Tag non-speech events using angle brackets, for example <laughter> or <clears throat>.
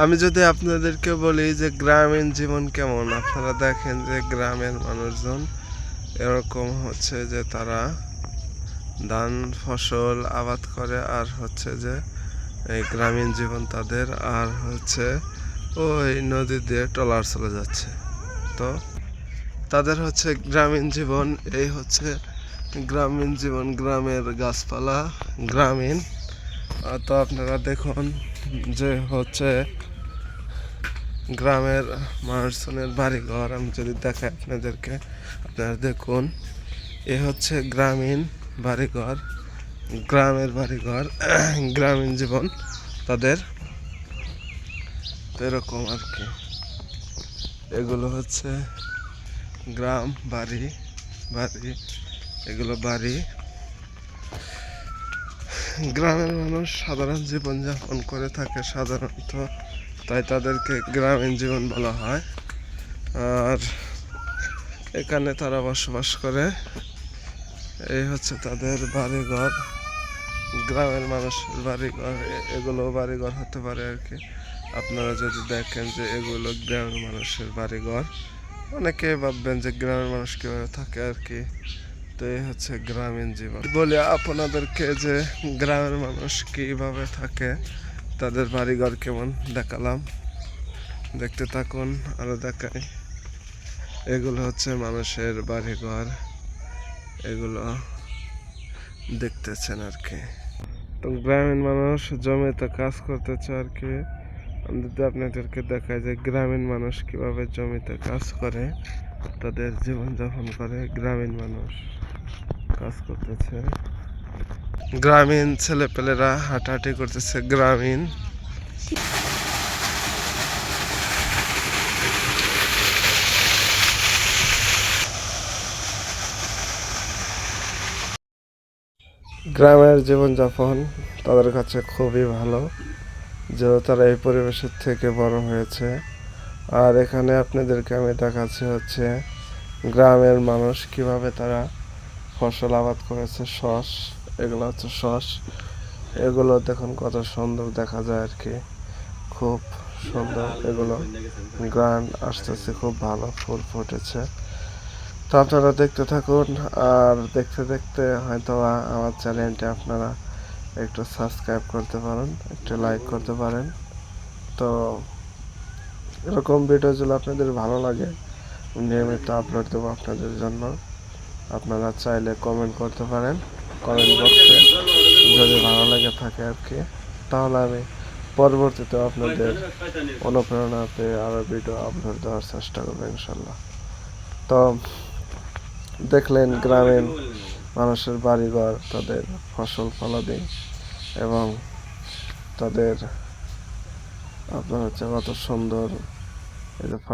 আমি যদি আপনাদেরকে বলি যে গ্রামীণ জীবন কেমন, আপনারা দেখেন যে গ্রামের মানুষজন এরকম হচ্ছে যে তারা ধান, ফসল আবাদ করে, আর হচ্ছে যে এই গ্রামীণ জীবন তাদের, আর হচ্ছে ওই নদী দিয়ে ট্রলার চলে যাচ্ছে। তো তাদের হচ্ছে গ্রামীণ জীবন, এই হচ্ছে গ্রামীণ জীবন, গ্রামের গাছপালা, গ্রামীণ তো আপনারা দেখুন যে হচ্ছে গ্রামের মানুষজনের বাড়িঘর, আমি যদি দেখাই আপনাদেরকে, আপনারা দেখুন, এ হচ্ছে গ্রামীণ বাড়িঘর, গ্রামের বাড়িঘর, <clears throat> গ্রামীণ জীবন তাদের। এরকম আর কি। এগুলো হচ্ছে গ্রাম, বাড়ি বাড়ি, এগুলো বাড়ি। গ্রামের মানুষ সাধারণ জীবনযাপন করে থাকে সাধারণত, তাই তাদেরকে গ্রামীণ জীবন বলা হয়। আর এখানে তারা বসবাস করে। এই হচ্ছে তাদের বাড়িঘর। গ্রামের মানুষের বাড়িঘর, এগুলো বাড়িঘর হতে পারে আর কি। আপনারা যদি দেখেন যে এগুলো গ্রামের মানুষের বাড়িঘর অনেকে ভাববেন যে গ্রামের মানুষ কীভাবে থাকে আর কি। এই হচ্ছে গ্রামীণ জীবন। বলে আপনাদেরকে যে গ্রামের মানুষ কীভাবে থাকে, তাদের বাড়িঘর কেমন দেখালাম। দেখতে থাকুন আরও দেখাই। এগুলো হচ্ছে মানুষের বাড়িঘর। এগুলো দেখতেছেন আর কি। তো গ্রামীণ মানুষ জমিতে কাজ করতেছে আর কি। আমি যদি আপনাদেরকে দেখাই যে গ্রামীণ মানুষ কীভাবে জমিতে কাজ করে তাদের জীবনযাপন করে গ্রামীণ মানুষ কাজ করতেছে। গ্রামীণ ছেলেপেলেরা হাঁটাহাঁটি করতেছে, গ্রামীণ। গ্রামের জীবনযাপন তাদের কাছে খুবই ভালো, যেহেতু তারা এই পরিবেশের থেকে বড় হয়েছে। আর এখানে আপনাদেরকে আমি দেখাচ্ছি হচ্ছে গ্রামের মানুষ কীভাবে তারা ফসল আবাদ করেছে, শস, এগুলো হচ্ছে শস। এগুলো দেখুন কত সুন্দর দেখা যায় আর কি। খুব সুন্দর এগুলো গান আসতেছে, খুব ভালো ফুল ফুটেছে। তো আপনারা দেখতে থাকুন আর দেখতে দেখতে হয়তো আমার চ্যানেলটি আপনারা একটু সাবস্ক্রাইব করতে পারেন, একটু লাইক করতে পারেন। তো এরকম ভিডিও যদি আপনাদের ভালো লাগে, নিয়মিত আপলোড দেবো আপনাদের জন্য। আপনারা চাইলে কমেন্ট করতে পারেন। কমেন্ট বক্সে যদি ভালো লেগে থাকে আর কি, তাহলে আমি পরবর্তীতে আপনাদের অনুপ্রেরণা পেয়ে আরও ভিডিও আপলোড দেওয়ার চেষ্টা করব ইনশাল্লাহ। তো দেখলেন গ্রামীণ মানুষের বাড়িঘর, তাদের ফসল ফলাদি এবং তাদের আপনার হচ্ছে কত সুন্দর the first